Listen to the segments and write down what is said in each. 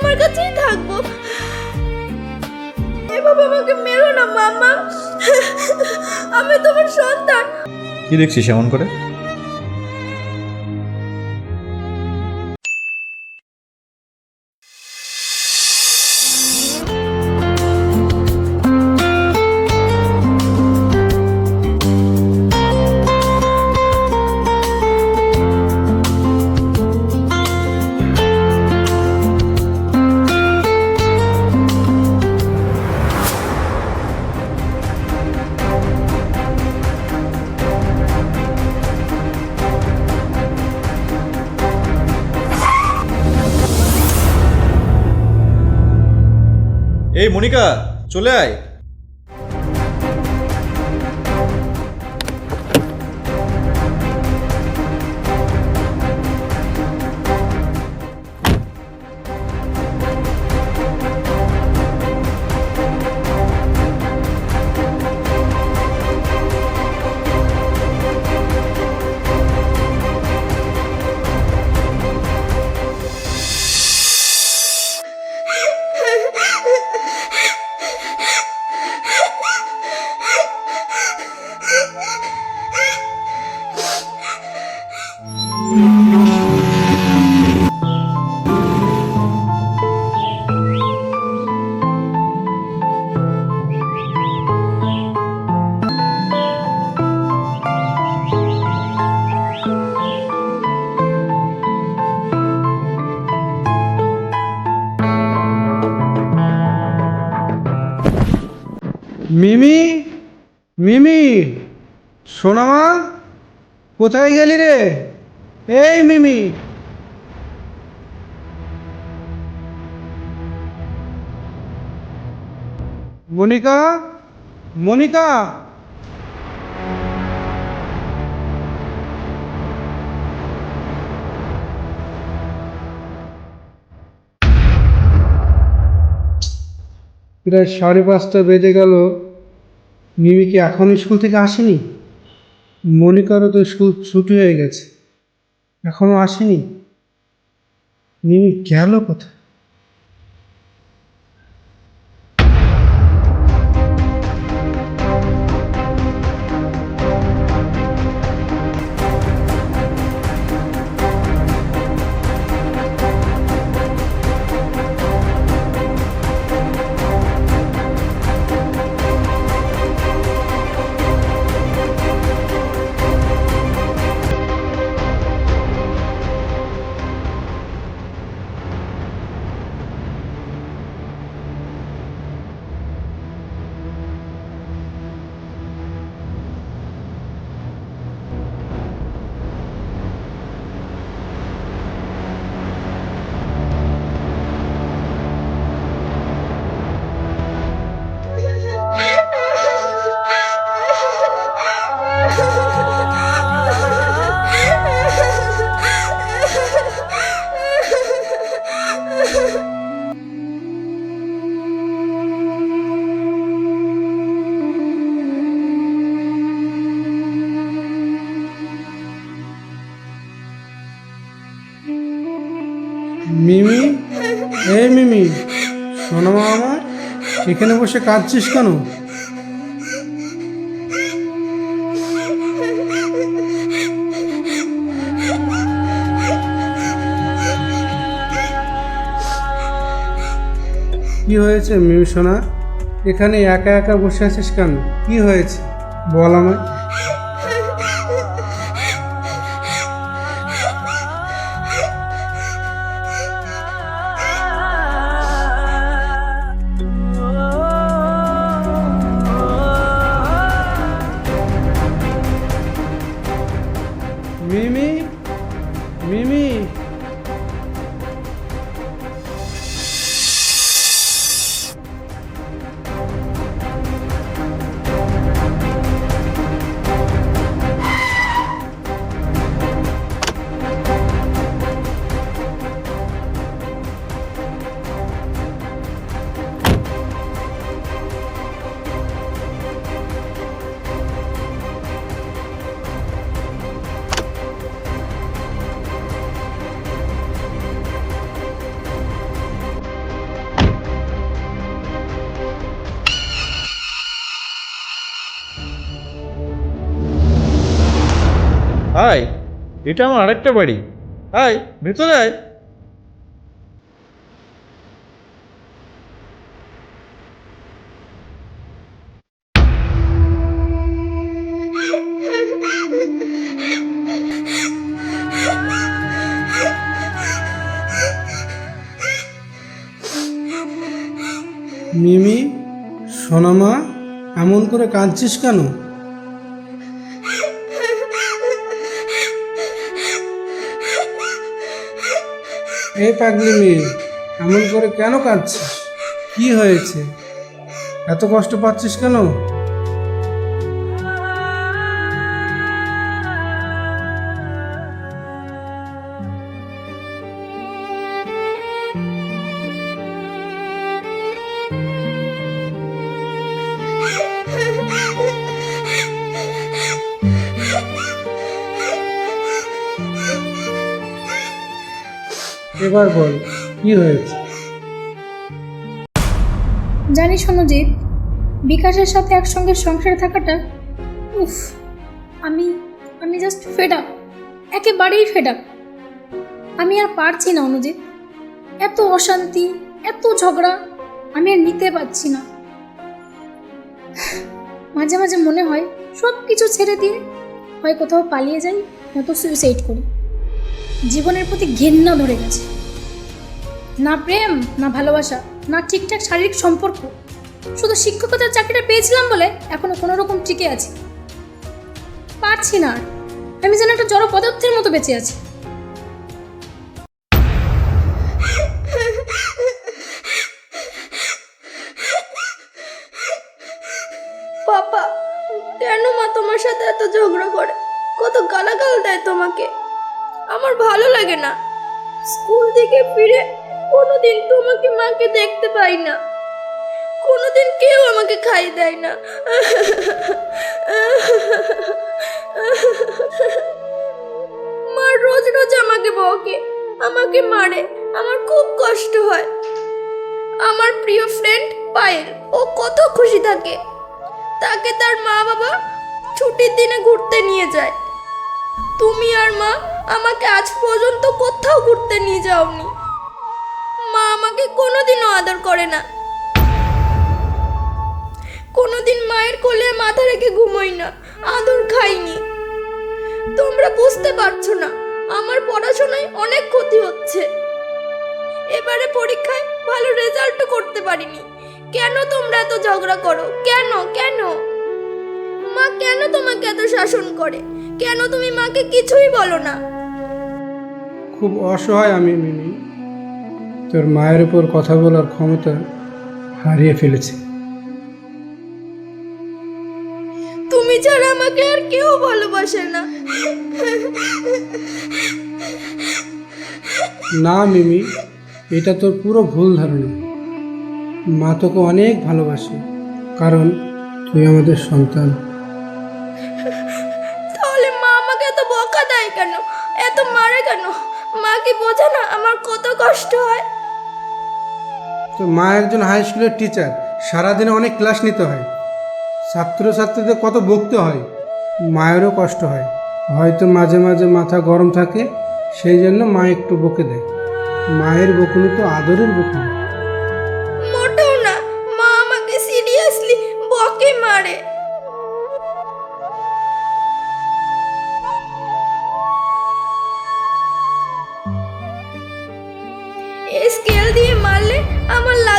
তোমার কাছেই থাকব। এভাবে আমাকে মেরো না, মামা। আমি তোমার সন্তান। কি দেখছিস এমন করে? এই মনিকা চলে আয়। মিমি মিমি সোনামা কোথায় গেলি রে? এই মিমি। মনিকা মনিকা। প্রায় সাড়ে পাঁচটা বেজে গেল। মিমি কি এখনও স্কুল থেকে আসেনি? মনিকারও তো স্কুল ছুটি হয়ে গেছে। এখনও আসেনি? মিমি গেল কোথায়? এখানে বসে কাঁদছিস কেন? কি হয়েছে মিমি সোনা? এখানে একা একা বসে আছিস কেন? কি হয়েছে? বল আমায়। আয় এটা আমার আরেকটা বাড়ি। আয় ভেতরে আয়। মিমি সোনামা এমন করে কাঁদছিস কেন? এই পাগলি মেয়ে এমন করে কেন কাঁদছিস? কি হয়েছে? এত কষ্ট পাচ্ছিস কেন? এবার বল, কি হয়েছে? জানিস অনুজিৎ বিকাশের সাথে একসঙ্গে সংসারে থাকাটা, উফ, আমি আমি জাস্ট ফেড আপ একেবারেই ফেড আপ আমি আর পারছি না অনুজিৎ, এত অশান্তি, এত ঝগড়া, আমি আর নিতে পারছি না। মাঝে মাঝে মনে হয় সব কিছু ছেড়ে দিয়ে হয় কোথাও পালিয়ে যাই, নয়তো সুইসাইড করি। জীবনের প্রতি ঘেন্না ধরে গেছে। না প্রেম, না ভালোবাসা, না ঠিকঠাক শারীরিক সম্পর্ক। শুধু শিক্ষকতার চাকরিটা পেয়েছিলাম বলে এখনও কোনো রকম টিকে আছি। পারছি না আর। আমি যেন একটা জড় পদার্থের মতো বেঁচে আছি। পাপা, কেন মা তোমার সাথে এত ঝগড়া করে? কত গালাগাল দেয় তোমাকে। আমার ভালো লাগে না। স্কুল থেকে ফিরে কোনোদিন তোমাকে মাকে দেখতে পাই না। কোনোদিন কেউ আমাকে খাই দেয় না। মা রোজ রোজ আমাকে বকে, আমাকে মারে, আমার খুব কষ্ট হয়। আমার প্রিয় ফ্রেন্ড পায়েল, ও কত খুশি থাকে। তাকে তার মা বাবা ছুটির দিনে ঘুরতে নিয়ে যায়। তুমি আর মা আমাকে আজ পর্যন্ত কোথাও ঘুরতে নিয়ে যাওনি। মা আমাকে কোনোদিনও আদর করে না। কোনোদিন মায়ের কোলে মাথা রেখে ঘুমোই না, আদর খাইনি। তোমরা বুঝতে পারছ না, আমার পড়াশোনায় অনেক ক্ষতি হচ্ছে। এবারে পরীক্ষায় ভালো রেজাল্টও করতে পারিনি। কেন তোমরা এত ঝগড়া করো? কেন? কেন? মা কেন তোমাকে এত শাসন করে? কেন তুমি মাকে কিছুই বলো না? খুব অসহায় আমি, মিমি। তোর মায়ের উপর কথা বলার ক্ষমতা হারিয়ে ফেলেছি। তুমি ছাড়া আমাকে আর কেউ ভালোবাসে না। না মিমি এটা তোর পুরো ভুল ধারণা। মা তোকে অনেক ভালোবাসে কারণ তুই আমাদের সন্তান। তাহলে মা আমাকে এত বকা দেয় কেন? এত মারে কেন? মা কি বোঝে না আমার কত কষ্ট হয়? তো মা একজন হাই স্কুলের টিচার সারাদিনে অনেক ক্লাস নিতে হয়। ছাত্রছাত্রীদের কত বকতে হয়, মায়েরও কষ্ট হয়। হয়তো মাঝে মাঝে মাথা গরম থাকে, সেই জন্য মা একটু বকে দেয়। মায়ের বকুনি তো আদরের বকুনি।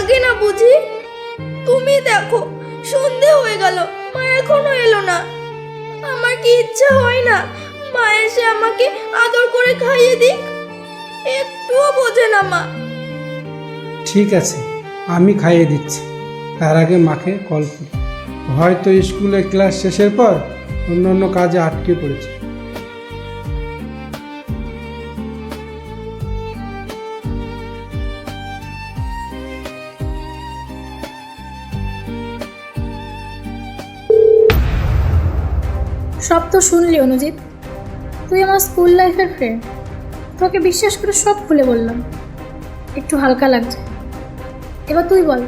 লাগে না বুঝি? তুমি দেখো, সন্ধে হয়ে গেল, মা এখনও এলো না। আমার কি ইচ্ছা হয় না, মা এসে আমাকে আদর করে খাইয়ে দিক? একটুও বোঝে না, মা। ঠিক আছে, আমি খাইয়ে দিচ্ছি। তার আগে মাকে কল করি। হয়তো স্কুলে ক্লাস শেষের পর অন্য অন্য কাজে আটকে পড়েছে। সব তো শুনলি, অনুজিৎ। তুই আমার স্কুল লাইফের ফ্রেন্ড তোকে বিশ্বাস করে সব খুলে বললাম। একটু হালকা লাগছে। এবার তুই বল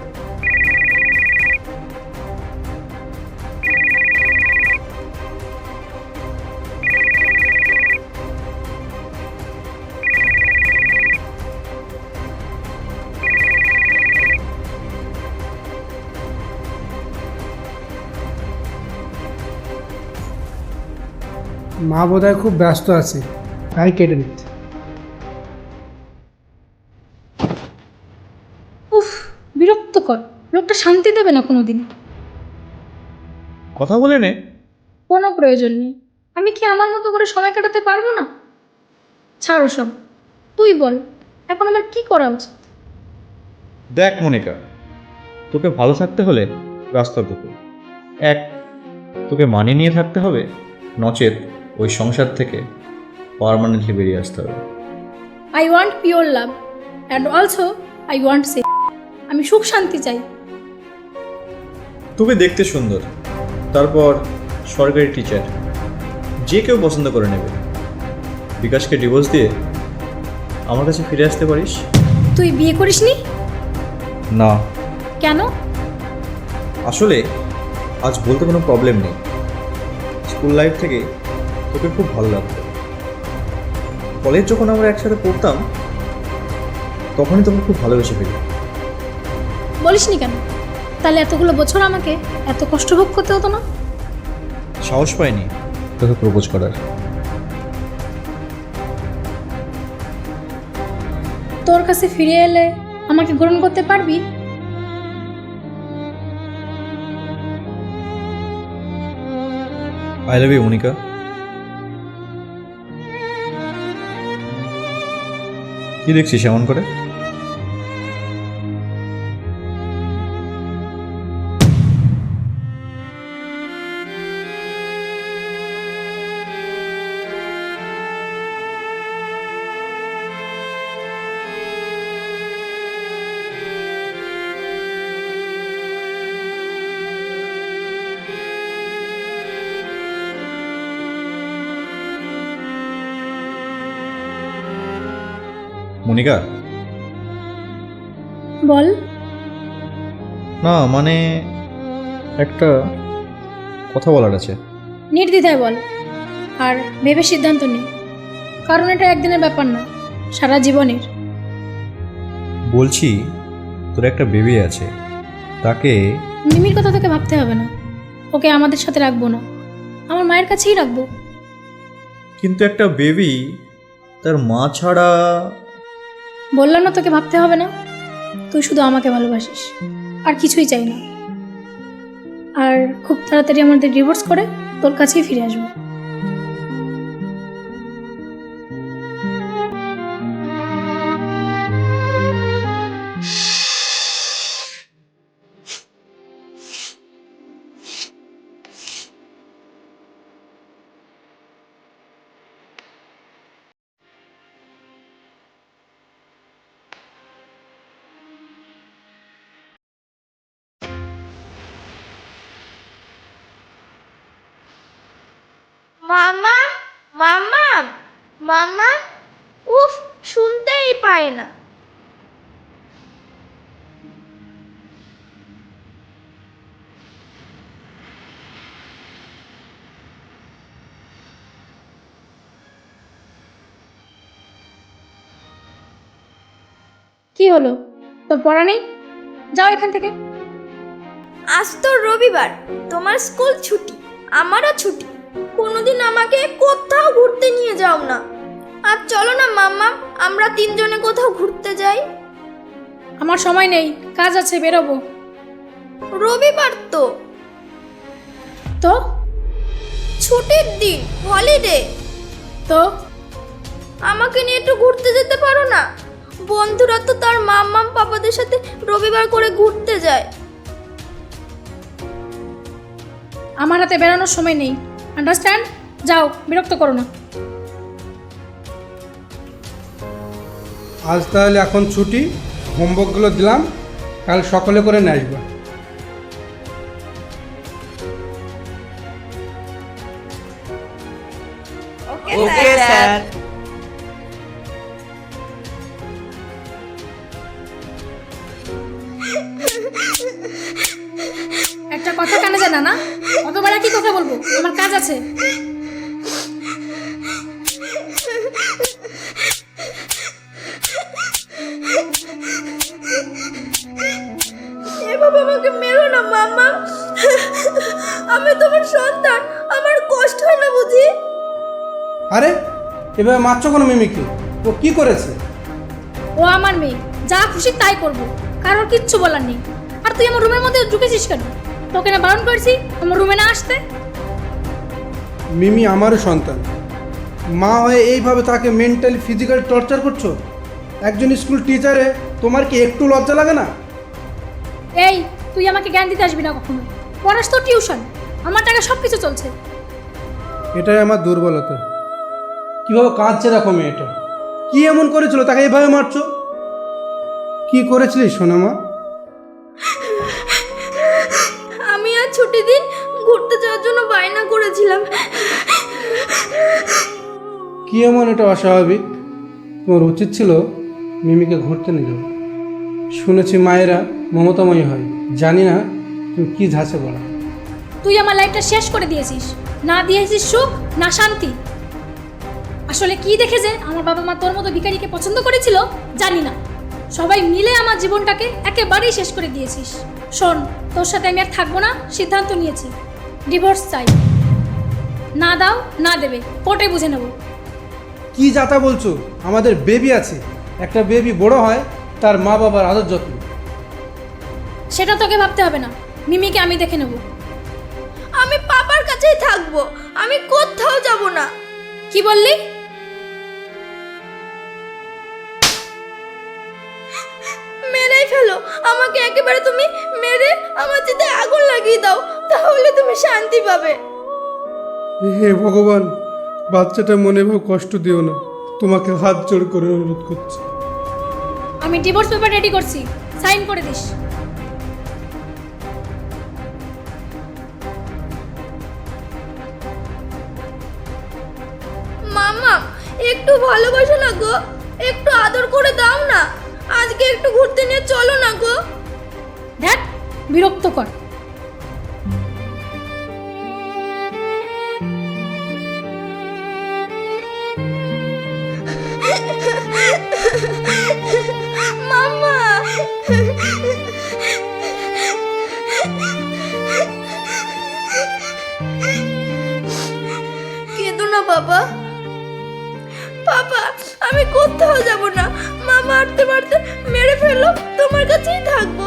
মা বোধহয় খুব ব্যস্ত আছে। তাই কেটে নিচ্ছে। উফ বিরক্তকর। লোকটা শান্তি দেবে না কোনো দিন কথা বলে নে। কোনো প্রয়োজন নেই। আমি কি আমার মতো করে সময় কাটাতে পারব না? ছাড়ো সব। তুই বল এখন আমার কি করা উচিত? দেখ মনিকা তোকে ভালো থাকতে হলে রাস্তা দুটো এক তোকে মানিয়ে নিয়ে থাকতে হবে। নচেত ওই সংসার থেকে পারমানেন্টলি বেরিয়ে আসতে হবে। I want pure love and also I want সে আমি সুখ শান্তি চাই। তুমি দেখতে সুন্দর। তারপর সরকারি টিচার যে কেউ পছন্দ করে নেবে। বিকাশকে ডিভোর্স দিয়ে আমার কাছে ফিরে আসতে পারিস? তুই বিয়ে করিসনি? না। কেন? আসলে আজ বলতে কোনো প্রবলেম নেই। স্কুল লাইফ থেকে তোকে খুব ভালো লাগতো। কলেজ যখন আমরা একসাথে পড়তাম তখনই তোকে খুব ভালোবেসে ফেলি। বলিসনি কেন? তাহলে এতগুলো বছর আমাকে এত কষ্ট ভোগ করতে হতো না? সাহস পাইনি তোকে প্রপোজ করার। তোর কাছে ফিরে এলে আমাকে গ্রহণ করতে পারবি? আই লাভ ইউ মনিকা কি দেখছিস এমন করে? মনিকা? বল। না মানে একটা কথা বলার আছে। নির্দ্বিধায় বল আর ভেবে সিদ্ধান্ত নে। কারণ এটা একদিনের ব্যাপার না সারা জীবনের। বলছি তোর একটা বেবি আছে। তাকে মিমির কথা তোকে ভাবতে হবে না। ওকে আমাদের সাথে রাখব না। আমার মায়ের কাছেই রাখব। কিন্তু একটা বেবি তার মা ছাড়া বললাম না তোকে ভাবতে হবে না। তুই শুধু আমাকে ভালোবাসিস। আর কিছুই চাই না। আর খুব তাড়াতাড়ি আমাদের ডিভোর্স করে তোর কাছেই ফিরে আসব। মামা উফ শুনতেই পায় না। কি হলো? তোর পড়া নেই? যাও এখান থেকে। আজ তো রবিবার তোমার স্কুল ছুটি আমারও ছুটি। কোনোদিন আমাকে কোথাও ঘুরতে নিয়ে যাও না। আর চলো না মাম্মা আমরা তিনজনে কোথাও ঘুরতে যাই। আমার সময় নেই কাজ আছে বেরোবো। রবিবার তো। তো? ছুটির দিন হলিডে তো? আমাকে নিয়ে একটু ঘুরতে যেতে পারো না? বন্ধুরা তো তার মাম্মাম পাপাদের সাথে রবিবার করে ঘুরতে যায়। আমার হাতে বেরোনোর সময় নেই। আন্ডারস্ট্যান্ড যাও বিরক্ত করো না। আজ তাহলে এখন ছুটি হোমওয়ার্কগুলো দিলাম কাল সকালে করে নিয়ে আসব। ওকে স্যার একটা কথা কানে জানা না? অতবার কি কথা বলব? আমার কাজ আছে। এভাবে মারছো কোনো মিমিকে? ও কি করেছে? ও আমার মেয়ে যা খুশি তাই করব কারোর কিচ্ছু বলার নেই। আর তুই আমার রুমের মধ্যে ঢুকেছিস কেন? তোকে না বারণ করেছি আমার রুমে না আসতে? মিমি আমারও সন্তান। মা হয়ে এইভাবে তাকে মেন্টালি ফিজিক্যাল টর্চার করছ? একজন স্কুল টিচারে তোমার কি একটু লজ্জা লাগে না? এই তুই আমাকে জ্ঞান দিতে আসবি না কখনো। পড়াস তো টিউশন আমার টাকা সব কিছু চলছে। এটাই আমার দুর্বলতা। কীভাবে কাঁদছে দেখো মেয়েটা? কি এমন করেছিল? তাকে এভাবে মারছো? কি করেছিলিস সোনামা আমি আর ছুটি দিন ঘুরতে যাওয়ার জন্য বায়না করেছিলাম। কি এমন এটা অস্বাভাবিক? তোমার উচিত ছিল মিমিকে ঘুরতে নিয়ে যাও শুনেছি মায়েরা মমতাময়ী হয়। জানি না তুমি কি ঝাঁচে বলা তুই আমার লাইফটা শেষ করে দিয়েছিস। না দিয়েছিস সুখ না শান্তি। আসলে কি দেখে যে আমার বাবা মা তোর মতো ভিখারিকে পছন্দ করেছিল জানি না। সবাই মিলে আমার জীবনটাকে একেবারেই শেষ করে দিয়েছিস। শোন তোর সাথে আমি আর থাকব না সিদ্ধান্ত নিয়েছি। ডিভোর্স চাই। না দাও না দেবে কোর্টে বুঝে নেব। কি যাতা বলছো? আমাদের বেবি আছে। একটা বেবি বড় হয় তার মা বাবার আদর যত্ন। সেটা তোকে ভাবতে হবে না। মিমিকে আমি দেখে নেব। আমি পাপার কাছেই থাকব। আমি কোথাও যাব না। কি বললি? মেরেই ফেলো। আমাকে একেবারে তুমি মেরে আমার চিতে আগুন লাগিয়ে দাও তাহলে তুমি শান্তি পাবে। হে ভগবান বাচ্চাটা মনে ভাব কষ্ট দিও না। তোমাকে হাত জোড় করে অনুরোধ করছি। আমি ডিভোর্স পেপার রেডি করছি। সাইন করে দিস। মামা একটু ভালোবাসো না গো। একটু আদর করে দাও না। আজকে একটু ঘুরতে নিয়ে চলো না গো। দেখ বিরক্ত কর। ফেলো তোমার কাছেই থাকব।